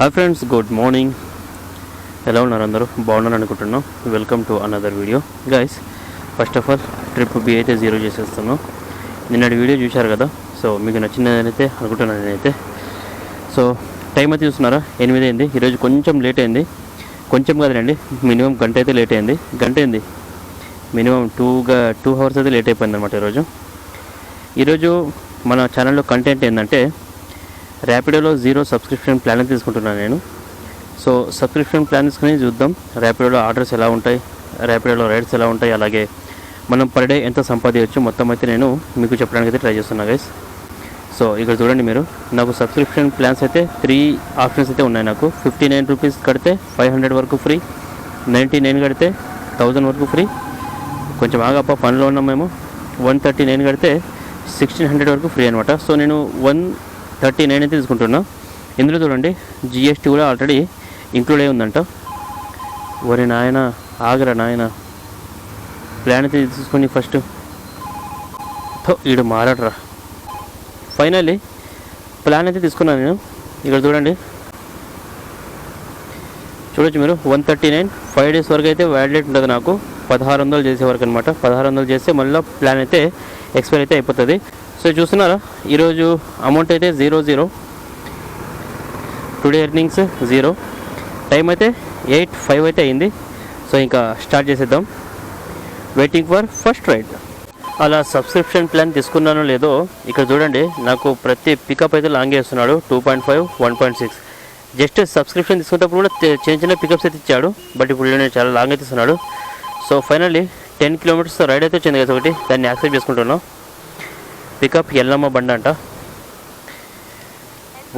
Hi friends good morning. ఎలా ఉన్నారు అందరూ? బాగున్నారు అనుకుంటున్నాం welcome to another video guys first of all trip B అయితే జీరో చేసేస్తున్నాం. నిన్నటి వీడియో చూశారు కదా? సో మీకు నచ్చినదైతే అనుకుంటున్నాను నేనైతే సో టైం అయితే చూస్తున్నారా? ఎనిమిది అయింది. ఈరోజు కొంచెం లేట్ అయింది. కొంచెం కదండి మినిమం గంట అయితే లేట్ అయింది. గంట అయింది. మినిమం టూగా టూ అవర్స్ అయితే లేట్ అయిపోయింది అనమాట ఈరోజు. ఈరోజు మన ఛానల్లో కంటెంట్ ఏంటంటే ర్యాపిడోలో జీరో సబ్స్క్రిప్షన్ ప్లాన్ తీసుకుంటున్నాను నేను. సో సబ్స్క్రిప్షన్ ప్లాన్ తీసుకుని చూద్దాం. ర్యాపిడోలో ఆర్డర్స్ ఎలా ఉంటాయి? ర్యాపిడోలో రైడ్స్ ఎలా ఉంటాయి? అలాగే మనం పర్ డే ఎంత సంపాదించవచ్చు? మొత్తం అయితే నేను మీకు చెప్పడానికి అయితే ట్రై చేస్తున్నా గైస్ సో ఇక్కడ చూడండి మీరు. నాకు సబ్స్క్రిప్షన్ ప్లాన్స్ అయితే త్రీ ఆప్షన్స్ అయితే ఉన్నాయి నాకు. ఫిఫ్టీ నైన్ రూపీస్ కడితే ఫైవ్ హండ్రెడ్ వరకు ఫ్రీ నైంటీ నైన్ కడితే థౌజండ్ వరకు ఫ్రీ కొంచెం ఆగప్ప పనిలో ఉన్నాం మేము. వన్ థర్టీ నైన్ కడితే సిక్స్టీన్ హండ్రెడ్ వరకు ఫ్రీ అనమాట సో నేను వన్ థర్టీ నైన్ అయితే తీసుకుంటున్నా. ఇందులో చూడండి జిఎస్టీ కూడా ఆల్రెడీ ఇంక్లూడ్ అయి ఉందంట. ఒరి నాయన ఆగరా నాయన. ప్లాన్ అయితే తీసుకొని ఫస్ట్ థో ఈడు మారడరా. ఫైనల్లీ ప్లాన్ అయితే తీసుకున్నాను నేను. ఇక్కడ చూడండి. చూడొచ్చు మీరు one thirty nine five days వరకు అయితే వ్యాలిడేట్ ఉంటుంది నాకు. పదహారు వందలు చేసే వరకు అనమాట పదహారు వందలు చేస్తే మళ్ళీ ప్లాన్ అయితే ఎక్స్పైర్ అయితే అయిపోతుంది. సో చూస్తున్నారా? ఈరోజు అమౌంట్ అయితే zero zero today earnings zero time అయితే ఎయిట్ ఫైవ్ అయితే అయింది. సో ఇంకా స్టార్ట్ చేసేద్దాం. వెయిటింగ్ ఫర్ ఫస్ట్ రైడ్ అలా సబ్స్క్రిప్షన్ ప్లాన్ తీసుకున్నానో లేదో ఇక్కడ చూడండి నాకు ప్రతి పికప్ అయితే లాంగ్ చేస్తున్నాడు two point five one point six just subscription తీసుకున్నప్పుడు కూడా చిన్న చిన్న పికప్స్ అయితే ఇచ్చాడు. బట్ ఇప్పుడు నేను చాలా లాంగ్ అయితే ఇస్తున్నాడు. So finally ten kilometres ride అయితే వచ్చింది కదా ఒకటి. దాన్ని యాక్సెప్ట్ చేసుకుంటున్నాను పికప్ ఎల్లమ్మ బండ అంట.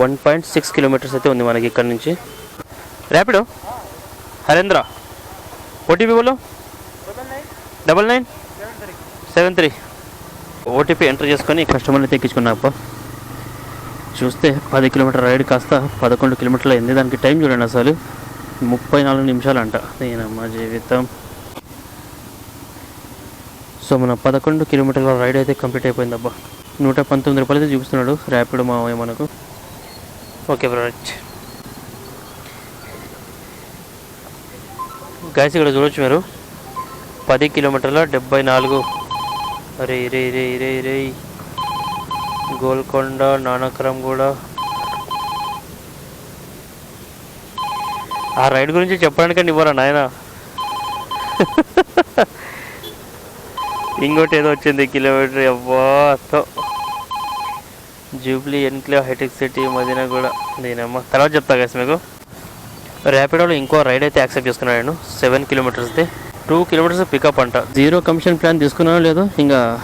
వన్ పాయింట్ సిక్స్ కిలోమీటర్స్ అయితే ఉంది మనకి ఇక్కడ నుంచి. ర్యాపిడో? హరేంద్ర. ఓటీపీ బోలో? Double nine? Seven three. OTP enter చేసుకొని కస్టమర్ని తెక్కించుకున్నా చూస్తే పది కిలోమీటర్ రైడ్ కాస్త పదకొండు కిలోమీటర్లు అయింది. దానికి టైం చూడండి అసలు. ముప్పై నాలుగు నిమిషాలు అంట నేనమ్మ జీవితం. సో మన పదకొండు కిలోమీటర్ల రైడ్ అయితే కంప్లీట్ అయిపోయిందబ్బా నూట పంతొమ్మిది రూపాయలు చూపిస్తున్నాడు. ర్యాపిడ్ మావయ్య మనకు. Okay right. గాయస్ ఇక్కడ చూడొచ్చు మీరు. పది కిలోమీటర్ల డెబ్బై నాలుగు. రే రే రే రే రే. గోల్కొండ నానక్రమ్ కూడా. ఆ రైడ్ గురించి చెప్పడానికని ఇవ్వరా నాయన? ఇంకోటి ఏదో వచ్చింది కిలోమీటర్ అవ్వాతో జూబ్లీ ఎన్క్లేవ్ హైటెక్ సిటీ మదీనా కూడా నేనమ్మా. తర్వాత చెప్తా కదా మీకు. ర్యాపిడోలో ఇంకో రైడ్ అయితే యాక్సెప్ట్ చేసుకున్నాను నేను. సెవెన్ కిలోమీటర్స్ది. టూ కిలోమీటర్స్ పికప్ అంట. జీరో కమిషన్ ప్లాన్ తీసుకున్నానో లేదో ఇంకా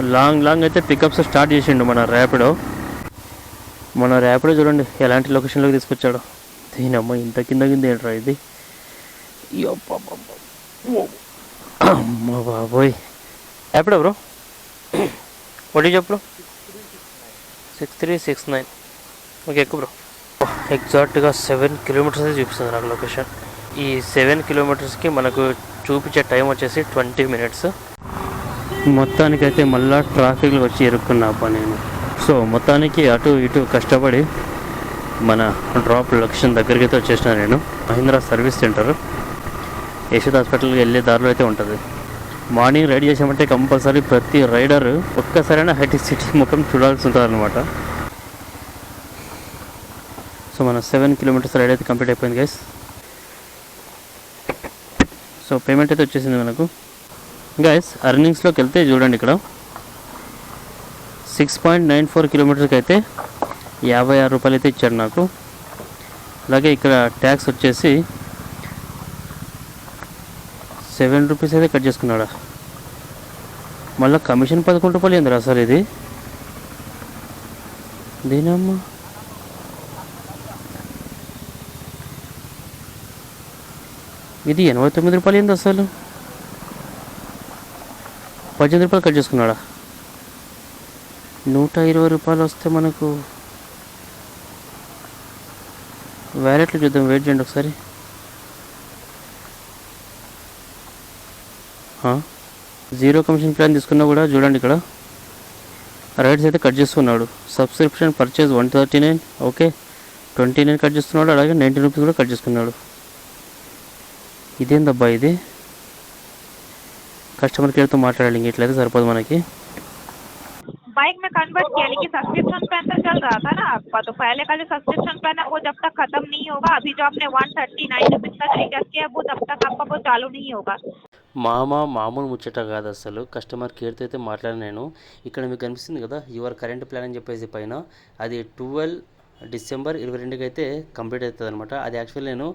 లాంగ్ లాంగ్ అయితే పికప్స్ స్టార్ట్ చేసిండు మన ర్యాపిడో. మన ర్యాపిడో చూడండి ఎలాంటి లొకేషన్లోకి తీసుకొచ్చాడు. దీనమ్మ ఇంత కింద కింద ఏంట్రా ఇది? ఓ. అమ్మ బాబోయ్ ఎప్పుడు బ్రో? వడ్డీ చెప్పు bro six three six nine okay ఎక్కువ బ్రో. ఎగ్జాక్ట్గా సెవెన్ కిలోమీటర్స్ చూపిస్తుంది నాకు లొకేషన్ ఈ సెవెన్ కిలోమీటర్స్కి మనకు చూపించే టైం వచ్చేసి ట్వంటీ మినిట్స్ మొత్తానికైతే మళ్ళా ట్రాఫిక్లో వచ్చి ఇరుక్కున్నా అబ్బా నేను. సో మొత్తానికి అటు ఇటు కష్టపడి మన డ్రాప్ లొకేషన్ దగ్గరికి అయితే వచ్చేసిన నేను. మహీంద్రా సర్వీస్ సెంటర్ యశోద్ హాస్పిటల్కి వెళ్ళే దారిలో అయితే ఉంటుంది. మార్నింగ్ రైడ్ చేసామంటే కంపల్సరీ ప్రతి రైడర్ ఒక్కసారైనా హైటెక్ సిటీ ముఖం చూడాల్సి ఉంటుంది అనమాట సో మన సెవెన్ కిలోమీటర్స్ రైడ్ అయితే కంప్లీట్ అయిపోయింది గైస్ సో పేమెంట్ అయితే వచ్చేసింది మనకు. గైస్ అర్నింగ్స్లోకి వెళ్తే చూడండి ఇక్కడ. సిక్స్ పాయింట్ నైన్ ఫోర్ కిలోమీటర్స్కి అయితే యాభై ఆరు రూపాయలు అయితే ఇచ్చాడు నాకు. అలాగే ఇక్కడ ట్యాక్స్ వచ్చేసి సెవెన్ రూపీస్ అయితే కట్ చేసుకున్నాడా? మళ్ళీ కమిషన్ పదకొండు రూపాయలు ఏందిరా సార్ ఇది? దీనమ్మా? ఇది ఎనభై తొమ్మిది రూపాయలు ఏంది అసలు? పద్దెనిమిది రూపాయలు కట్ చేసుకున్నాడా? నూట ఇరవై రూపాయలు వస్తే మనకు. వ్యాలెట్లు చూద్దాం వెయిట్ చేయండి ఒకసారి. జీరో కమిషన్ ప్లాన్ తీసుకున్నా కూడా చూడండి ఇక్కడ. రైడ్స్ అయితే కట్ చేస్తున్నాడు. Subscription purchase one thirty nine okay. Twenty nine cut చేస్తున్నాడు అలాగే నైంటీ రూపీస్ కూడా కట్ చేసుకున్నాడు. ఇదేందబ్బా ఇది? కస్టమర్ కేర్తో మాట్లాడాలి ఇంక ఇట్లయితే సరిపోదు మనకి. बाइक में कन्वर्ट किया लेकिन सब्सक्रिप्शन प्लान तो चल रहा था ना आपका तो पहले का जो सब्सक्रिप्शन प्लान है वो जब तक खत्म नहीं होगा अभी जो आपने वन थर्टी नाइन रुपीज़ का रिचार्ज किया है वो जब तक आपका वो चालू नहीं होगा మామ మామూలు ముచ్చట కాదు అసలు కస్టమర్ కేర్తో అయితే మాట్లాడిన నేను ఇక్కడ మీకు కనిపిస్తుంది కదా యువర్ కరెంట్ ప్లాన్ అని చెప్పేసి పైన అది ట్వెల్వ్ డిసెంబర్ ఇరవై రెండుకి అయితే కంప్లీట్ అవుతుంది అనమాట అది యాక్చువల్లీ నేను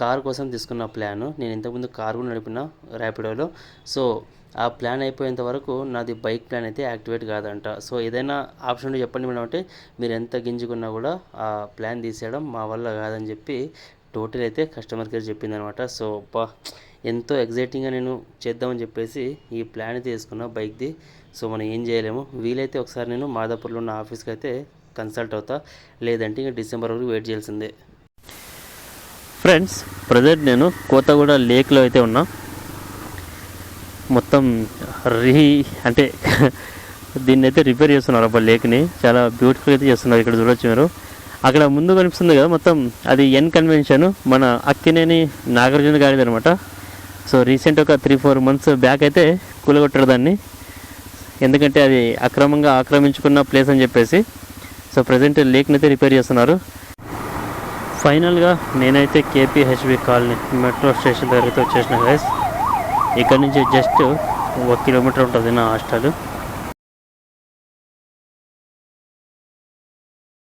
కార్ కోసం తీసుకున్న ప్లాన్ నేను ఇంతకుముందు కార్ కూడా నడిపిన ర్యాపిడోలో సో ఆ ప్లాన్ అయిపోయేంత వరకు నాది బైక్ ప్లాన్ అయితే యాక్టివేట్ కాదంట. సో ఏదైనా ఆప్షన్ చెప్పండి మేడం అంటే మీరు ఎంత గింజుకున్నా కూడా ఆ ప్లాన్ తీసేయడం మా వల్ల కాదని చెప్పి టోటల్ అయితే కస్టమర్ కేర్ చెప్పిందనమాట. సో అబ్బా ఎంతో ఎగ్జైటింగ్గా నేను చేద్దామని చెప్పేసి ఈ ప్లాన్ అయితే వేసుకున్నా బైక్ది సో మనం ఏం చేయలేము. వీలైతే ఒకసారి నేను మాదాపూర్లో ఉన్న ఆఫీస్కి అయితే కన్సల్ట్ అవుతా. లేదంటే ఇంకా డిసెంబర్ వరకు వెయిట్ చేయాల్సిందే. ఫ్రెండ్స్ ప్రజెంట్ నేను కోతగూడ లేక్లో అయితే ఉన్నా. మొత్తం రీ అంటే దీన్ని అయితే రిపేర్ చేస్తున్నారు అబ్బా లేక్ని. చాలా బ్యూటిఫుల్ అయితే చేస్తున్నారు ఇక్కడ చూడొచ్చు మీరు. అక్కడ ముందు కనిపిస్తుంది కదా మొత్తం అది ఎన్ కన్వెన్షన్ మన అక్కినేని నాగార్జున గారిది అనమాట సో రీసెంట్ ఒక త్రీ ఫోర్ మంత్స్ బ్యాక్ అయితే కూలగొట్టారు దాన్ని. ఎందుకంటే అది అక్రమంగా ఆక్రమించుకున్న ప్లేస్ అని చెప్పేసి. సో ప్రజెంట్ లేక్ని అయితే రిపేర్ చేస్తున్నారు. ఫైనల్గా నేనైతే కేపీహెచ్బి కాలనీ మెట్రో స్టేషన్ దగ్గరికి వచ్చేసిన గైస్ ఇక్కడ నుంచి జస్ట్ ఒక కిలోమీటర్ ఉంటుంది నా హాస్టల్.